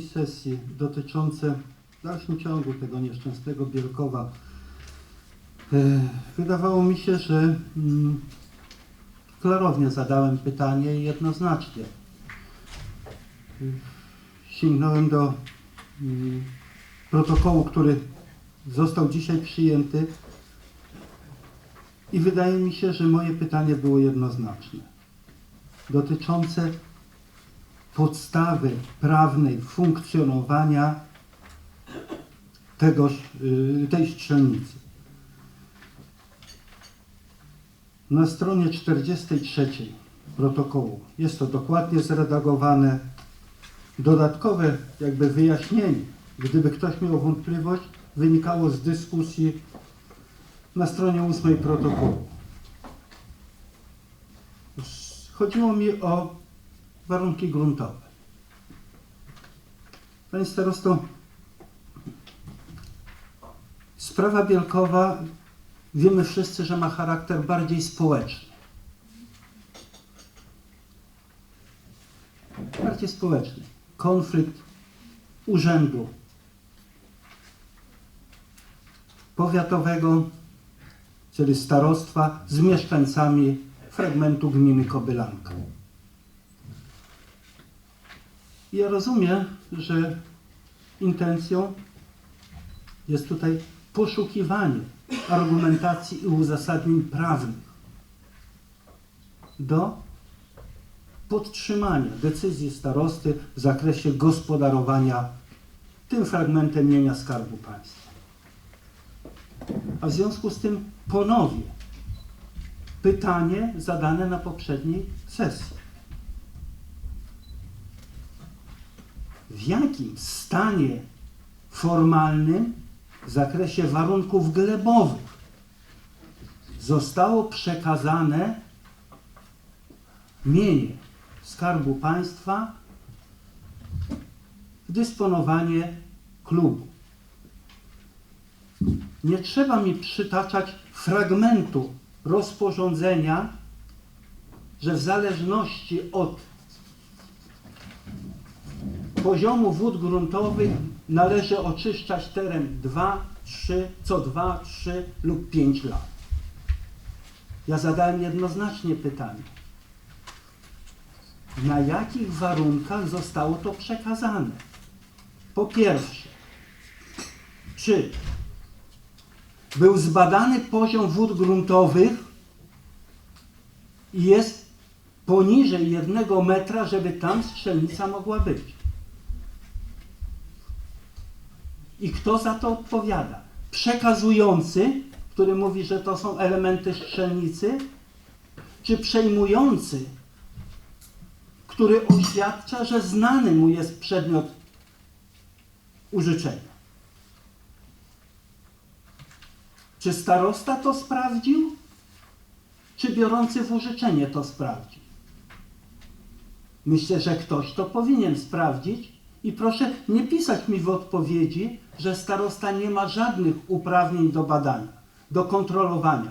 sesji dotyczące w dalszym ciągu tego nieszczęsnego Bielkowa. E, Wydawało mi się, że mm, klarownie zadałem pytanie i jednoznacznie. E, Sięgnąłem do mm, protokołu, który został dzisiaj przyjęty i wydaje mi się, że moje pytanie było jednoznaczne. Dotyczące podstawy prawnej funkcjonowania tegoż, y, tej strzelnicy. Na stronie 43 protokołu jest to dokładnie zredagowane. Dodatkowe jakby wyjaśnienie, gdyby ktoś miał wątpliwość, wynikało z dyskusji na stronie 8 protokołu. Chodziło mi o warunki gruntowe. Panie starosto, sprawa Bielkowa wiemy wszyscy, że ma charakter bardziej społeczny. Bardziej społeczny. Konflikt urzędu powiatowego, czyli starostwa, z mieszkańcami fragmentu gminy Kobylanka. Ja rozumiem, że intencją jest tutaj poszukiwanie argumentacji i uzasadnień prawnych do podtrzymania decyzji starosty w zakresie gospodarowania tym fragmentem mienia Skarbu Państwa. A w związku z tym ponowię pytanie zadane na poprzedniej sesji. W jakim stanie formalnym w zakresie warunków glebowych zostało przekazane mienie Skarbu Państwa w dysponowanie klubu. Nie trzeba mi przytaczać fragmentu rozporządzenia, że w zależności od poziomu wód gruntowych należy oczyszczać teren 2, 3, co 2, 3 lub 5 lat. Ja zadałem jednoznacznie pytanie. Na jakich warunkach zostało to przekazane? Po pierwsze, czy był zbadany poziom wód gruntowych i jest poniżej jednego metra, żeby tam strzelnica mogła być? I kto za to odpowiada? Przekazujący, który mówi, że to są elementy strzelnicy, czy przejmujący, który oświadcza, że znany mu jest przedmiot użyczenia? Czy starosta to sprawdził? Czy biorący w użyczenie to sprawdził? Myślę, że ktoś to powinien sprawdzić i proszę nie pisać mi w odpowiedzi, że starosta nie ma żadnych uprawnień do badania, do kontrolowania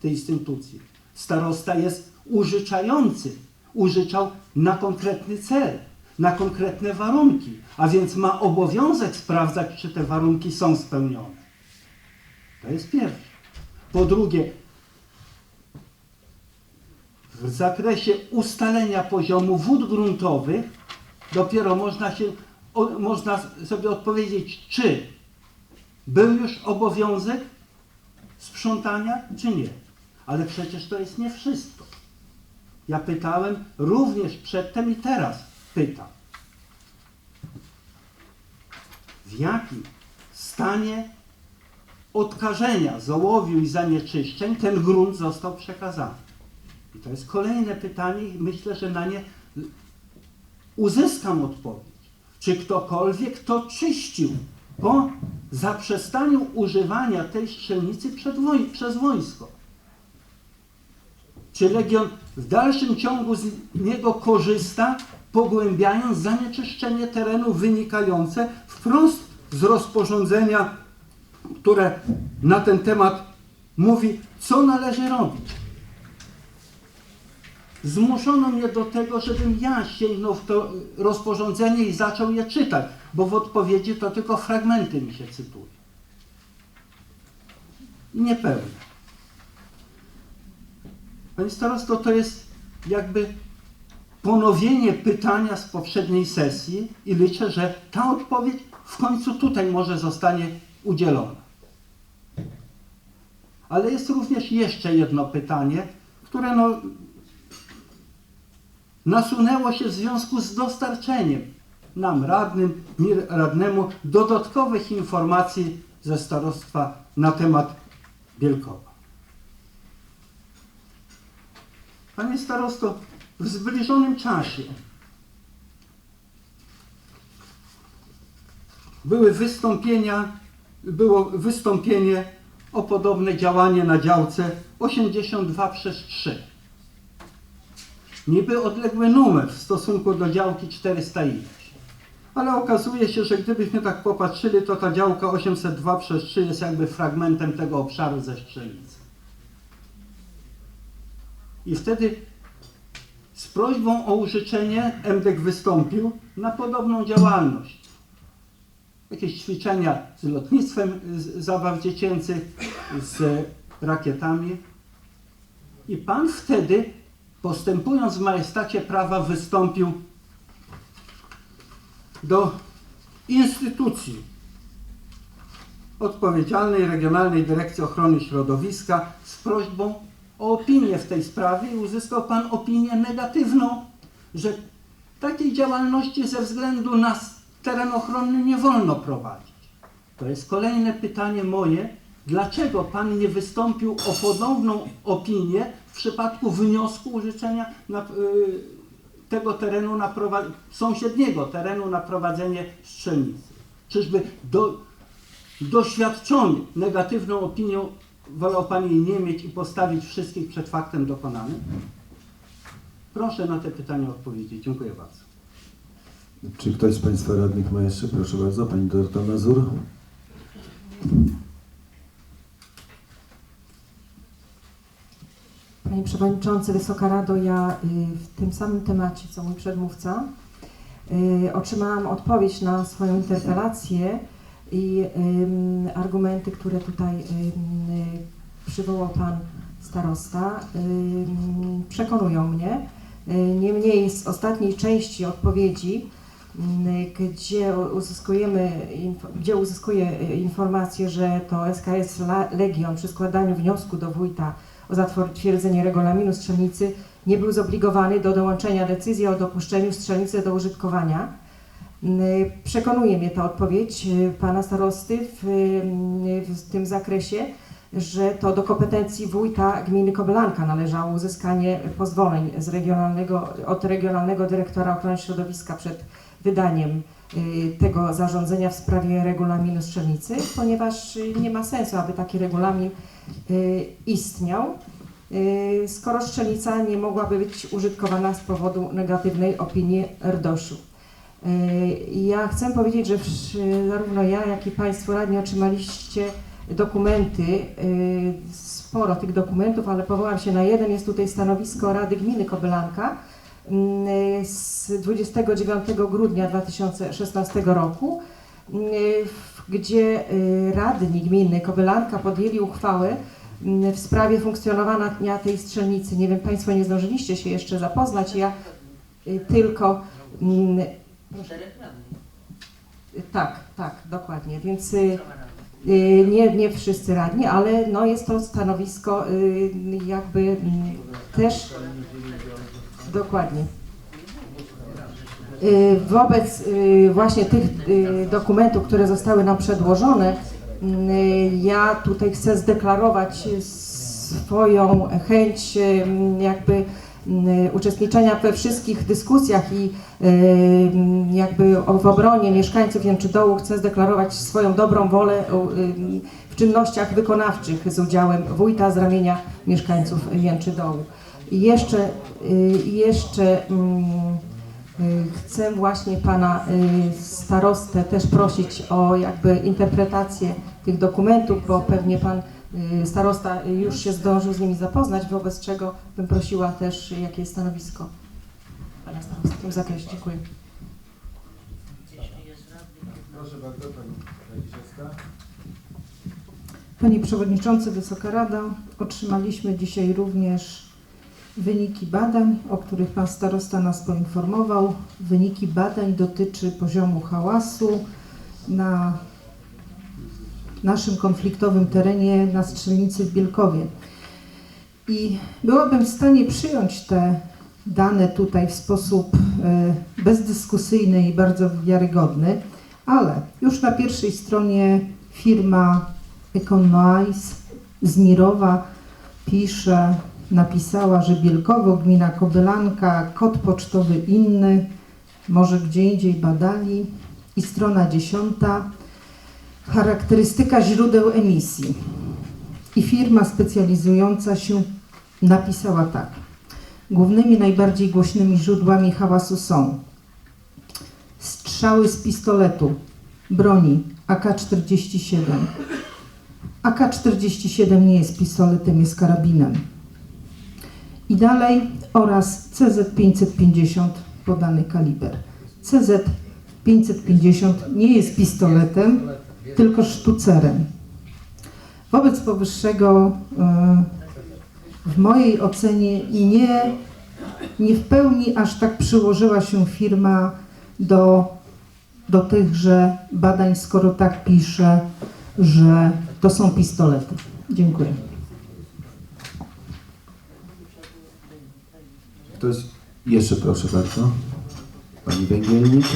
tej instytucji. Starosta jest użyczający, użyczał na konkretny cel, na konkretne warunki, a więc ma obowiązek sprawdzać, czy te warunki są spełnione. To jest pierwsze. Po drugie, w zakresie ustalenia poziomu wód gruntowych dopiero można, się, o, można sobie odpowiedzieć, czy był już obowiązek sprzątania, czy nie. Ale przecież to jest nie wszystko. Ja pytałem również przedtem i teraz pytam. W jakim stanie odkażenia z ołowiu i zanieczyszczeń ten grunt został przekazany? I to jest kolejne pytanie i myślę, że na nie uzyskam odpowiedź. Czy ktokolwiek to czyścił po zaprzestaniu używania tej strzelnicy woj przez wojsko? Czy Legion w dalszym ciągu z niego korzysta, pogłębiając zanieczyszczenie terenu wynikające wprost z rozporządzenia, które na ten temat mówi, co należy robić? Zmuszono mnie do tego, żebym ja sięgnął w to rozporządzenie i zaczął je czytać, bo w odpowiedzi to tylko fragmenty mi się cytuje. Niepełne. Panie starosto, to jest jakby ponowienie pytania z poprzedniej sesji i liczę, że ta odpowiedź w końcu tutaj może zostanie udzielona. Ale jest również jeszcze jedno pytanie, które no, nasunęło się w związku z dostarczeniem nam, radnym, radnemu, dodatkowych informacji ze starostwa na temat Bielkowa. Panie starosto, w zbliżonym czasie były wystąpienia, było wystąpienie o podobne działanie na działce 82 przez 3. Niby odległy numer w stosunku do działki 400 ileś. Ale okazuje się, że gdybyśmy tak popatrzyli, to ta działka 802 przez 3 jest jakby fragmentem tego obszaru ze Strzelnicy. I wtedy z prośbą o użyczenie MDEK wystąpił na podobną działalność. Jakieś ćwiczenia z lotnictwem zabaw dziecięcych, z rakietami. I pan wtedy, postępując w majestacie prawa, wystąpił do instytucji odpowiedzialnej Regionalnej Dyrekcji Ochrony Środowiska z prośbą o opinię w tej sprawie i uzyskał Pan opinię negatywną, że takiej działalności ze względu na teren ochronny nie wolno prowadzić. To jest kolejne pytanie moje. Dlaczego Pan nie wystąpił o podobną opinię w przypadku wniosku użyczenia na, y, tego terenu na sąsiedniego terenu na prowadzenie strzelnicy? Czyżby do, doświadczony negatywną opinią wolał Pan jej nie mieć i postawić wszystkich przed faktem dokonanym? Proszę na te pytania odpowiedzieć. Dziękuję bardzo. Czy ktoś z Państwa radnych ma jeszcze? Proszę bardzo, Pani Dorota Mazur. Panie Przewodniczący, Wysoka Rado, ja y, w tym samym temacie, co mój przedmówca, y, otrzymałam odpowiedź na swoją interpelację i argumenty, które tutaj przywołał Pan Starosta, przekonują mnie. Y, Niemniej z ostatniej części odpowiedzi, gdzie uzyskujemy, gdzie uzyskuję informację, że to SKS Legion przy składaniu wniosku do wójta o zatwierdzenie regulaminu strzelnicy nie był zobligowany do dołączenia decyzji o dopuszczeniu strzelnicy do użytkowania. Mm, Przekonuje mnie ta odpowiedź y, pana starosty w, y, w tym zakresie, że to do kompetencji wójta gminy Kobylanka należało uzyskanie pozwoleń z regionalnego, od regionalnego dyrektora ochrony środowiska przed wydaniem y, tego zarządzenia w sprawie regulaminu strzelnicy, ponieważ y, nie ma sensu, aby taki regulamin y, istniał, skoro strzelnica nie mogłaby być użytkowana z powodu negatywnej opinii RDOŚ-u. Ja chcę powiedzieć, że zarówno ja, jak i Państwo radni otrzymaliście dokumenty, y, sporo tych dokumentów, ale powołam się na jeden. Jest tutaj stanowisko Rady Gminy Kobylanka y, z 29 grudnia 2016 roku, y, gdzie radni gminy Kobylanka podjęli uchwałę w sprawie funkcjonowania tej strzelnicy. Nie wiem, Państwo nie zdążyliście się jeszcze zapoznać. Ja tylko. mm, Tak, tak, dokładnie. Więc nie, nie wszyscy radni, ale no jest to stanowisko y, jakby mm, też dokładnie. Y, Wobec y, właśnie tych y, dokumentów, które zostały nam przedłożone, y, ja tutaj chcę zdeklarować swoją chęć y, jakby y, uczestniczenia we wszystkich dyskusjach i y, jakby w obronie mieszkańców Jęczydołu chcę zdeklarować swoją dobrą wolę y, w czynnościach wykonawczych z udziałem wójta z ramienia mieszkańców Jęczydołu. I jeszcze, y, jeszcze mm, Chcę właśnie pana starostę też prosić o jakby interpretację tych dokumentów, bo pewnie pan starosta już się zdążył z nimi zapoznać, wobec czego bym prosiła też, jakie jest stanowisko pana starosty w tym zakresie. Dziękuję. Proszę bardzo, pani Radziszewska. Panie Przewodniczący, Wysoka Rada, otrzymaliśmy dzisiaj również wyniki badań, o których Pan Starosta nas poinformował. Wyniki badań dotyczy poziomu hałasu na naszym konfliktowym terenie na Strzelnicy w Bielkowie. I byłabym w stanie przyjąć te dane tutaj w sposób e, bezdyskusyjny i bardzo wiarygodny, ale już na pierwszej stronie firma Econoise z Mirowa pisze, napisała, że Bielkowo, gmina Kobylanka, kod pocztowy inny, może gdzie indziej badali. I strona dziesiąta, charakterystyka źródeł emisji. I firma specjalizująca się napisała tak. Głównymi, najbardziej głośnymi źródłami hałasu są strzały z pistoletu, broni AK-47, AK-47 nie jest pistoletem, jest karabinem. I dalej oraz CZ-550 podany kaliber. CZ-550 nie jest pistoletem, tylko sztucerem. Wobec powyższego e, w mojej ocenie nie, nie w pełni aż tak przyłożyła się firma do, do tychże badań, skoro tak pisze, że to są pistolety. Dziękuję. Ktoś jeszcze proszę bardzo. Pani Węgielnik.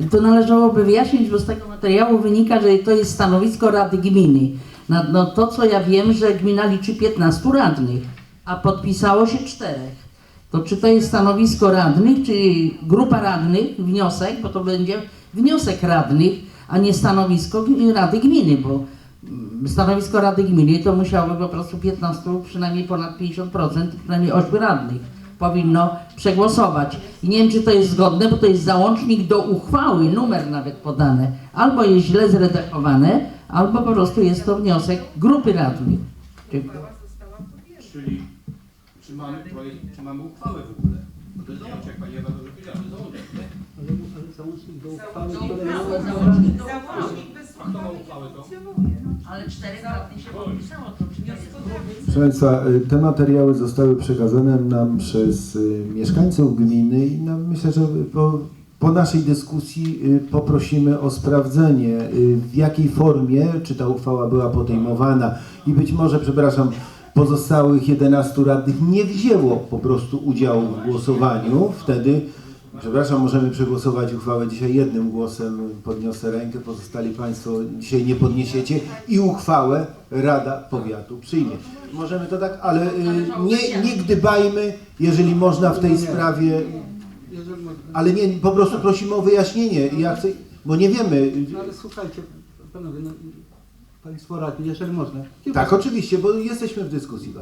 I to należałoby wyjaśnić, bo z tego materiału wynika, że to jest stanowisko Rady Gminy. No, no to, co ja wiem, że gmina liczy 15 radnych, a podpisało się czterech. To czy to jest stanowisko radnych, czy grupa radnych, wniosek, bo to będzie wniosek radnych, a nie stanowisko Rady Gminy, bo mm, stanowisko Rady Gminy to musiałoby po prostu 15, przynajmniej ponad 50%, przynajmniej 8 radnych powinno przegłosować. I nie wiem, czy to jest zgodne, bo to jest załącznik do uchwały, numer nawet podany. Albo jest źle zredagowane, albo po prostu jest to wniosek grupy radnych. Dziękuję. Czyli czy mamy projekt, czy mamy uchwałę w ogóle? Bo to jest załącznik, jak pani Ewa dobrze powiedziała, to jest załącznik. nie? Ale, ale załącznik do uchwały? Ale radnych się podpisało, to czy nie jest Proszę Państwa, y, te materiały zostały przekazane nam przez y, mieszkańców gminy i no, myślę, że po, po naszej dyskusji y, poprosimy o sprawdzenie, y, w jakiej formie, czy ta uchwała była podejmowana. I być może, przepraszam, pozostałych 11 radnych nie wzięło po prostu udziału w głosowaniu. Wtedy, przepraszam, możemy przegłosować uchwałę dzisiaj jednym głosem. Podniosę rękę, pozostali Państwo dzisiaj nie podniesiecie i uchwałę Rada Powiatu przyjmie. Możemy to tak, ale y, nie, nie gdybajmy, jeżeli można w tej sprawie, ale nie, po prostu prosimy o wyjaśnienie. Ja chcę, bo nie wiemy. No ale słuchajcie, panowie, no, Państwo radni, jeżeli można. Tak, oczywiście, bo jesteśmy w dyskusji.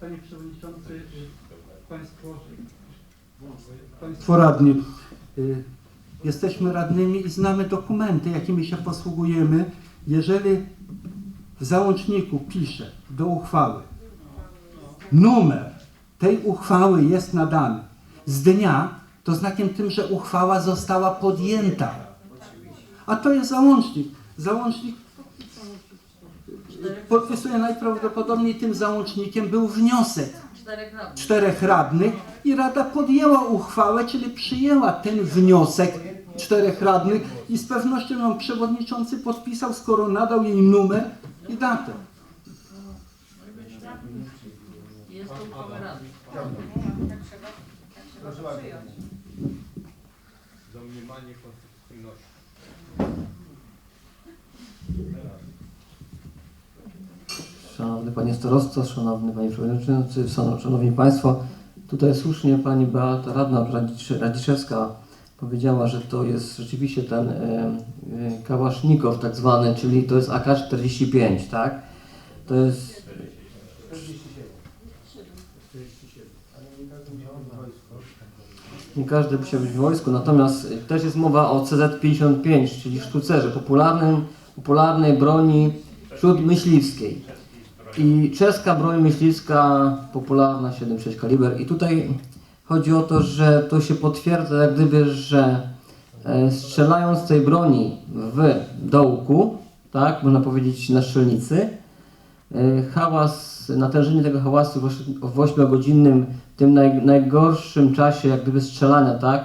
Panie Przewodniczący, Państwo, Państwo radni, y, jesteśmy radnymi i znamy dokumenty, jakimi się posługujemy. Jeżeli w załączniku pisze do uchwały numer tej uchwały jest nadany z dnia, to znakiem tym, że uchwała została podjęta. A to jest załącznik. Załącznik podpisuje najprawdopodobniej tym załącznikiem był wniosek czterech radnych. czterech radnych i Rada podjęła uchwałę, czyli przyjęła ten wniosek czterech radnych i z pewnością ją przewodniczący podpisał, skoro nadał jej numer i datę. Jest to uchwała rady. Domniemanie konstytucyjności. Panie Starostwo, Szanowny Panie Przewodniczący, Szanowni Państwo. Tutaj słusznie Pani Beata Radna Radziszewska powiedziała, że to jest rzeczywiście ten e, e, kałasznikow tak zwany, czyli to jest AK-45, tak? To jest... 47. Nie każdy musiał być w wojsku, natomiast też jest mowa o CZ-55, czyli sztucerze, popularnym, popularnej broni wśród myśliwskiej. I czeska broń myśliwska popularna 7,6 kaliber. I tutaj chodzi o to, że to się potwierdza jak gdyby, że e, strzelając tej broni w dołku, tak, można powiedzieć na strzelnicy, e, hałas, natężenie tego hałasu w osi- w 8-godzinnym, tym naj, najgorszym czasie jak gdyby strzelania, tak,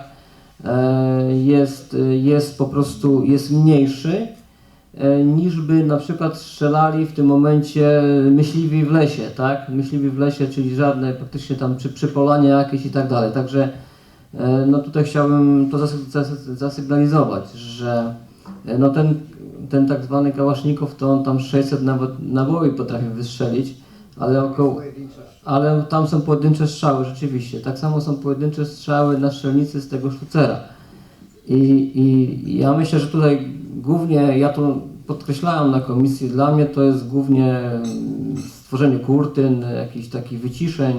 e, jest, jest po prostu, jest mniejszy niż by na przykład strzelali w tym momencie myśliwi w lesie, tak? Myśliwi w lesie, czyli żadne praktycznie tam przy, przypolanie jakieś i tak dalej. Także e, no tutaj chciałbym to zasy, zasy, zasygnalizować, że e, no ten, ten tak zwany kałasznikow to on tam 600 nawet naboi potrafi wystrzelić, ale około, ale tam są pojedyncze strzały rzeczywiście. Tak samo są pojedyncze strzały na strzelnicy z tego sztucera. I, I ja myślę, że tutaj głównie, ja to podkreślałem na komisji, dla mnie to jest głównie stworzenie kurtyn, jakichś takich wyciszeń,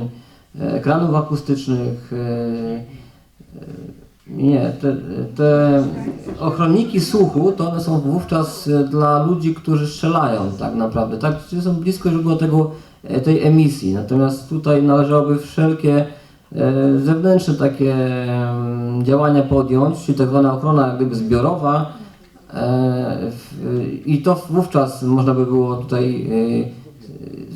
e, ekranów akustycznych. e, e, Nie, te, te ochronniki słuchu to one są wówczas dla ludzi, którzy strzelają tak naprawdę, tak? Czyli są blisko źródła tego, tej emisji. Natomiast tutaj należałoby wszelkie zewnętrzne takie em, działania podjąć, czyli tak zwana ochrona gdyby zbiorowa. E, i to wówczas można by było tutaj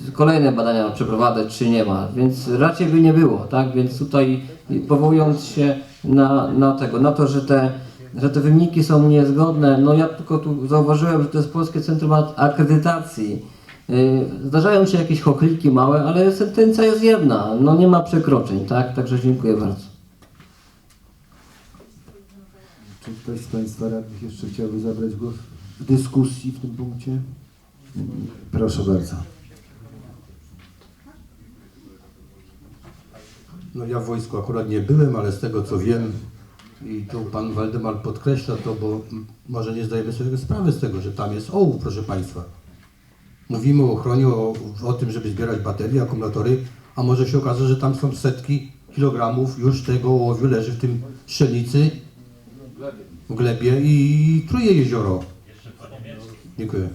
e, kolejne badania przeprowadzać, czy nie ma, więc raczej by nie było, tak, więc tutaj powołując się na, na tego, na to, że te, że te wyniki są niezgodne, no ja tylko tu zauważyłem, że to jest Polskie Centrum Akredytacji, Zdarzają się jakieś chokliki małe, ale sentencja jest jedna, no nie ma przekroczeń, tak? Także dziękuję bardzo. Czy ktoś z Państwa radnych jeszcze chciałby zabrać głos w dyskusji w tym punkcie? Proszę bardzo. No ja w wojsku akurat nie byłem, ale z tego co wiem i tu pan Waldemar podkreśla to, bo może nie zdajemy sobie sprawy z tego, że tam jest ołów, proszę państwa. Mówimy o ochronie, o, o tym, żeby zbierać baterie, akumulatory, a może się okaże, że tam są setki kilogramów już tego ołowiu leży w tym strzelnicy, w glebie i truje jezioro. Dziękuję.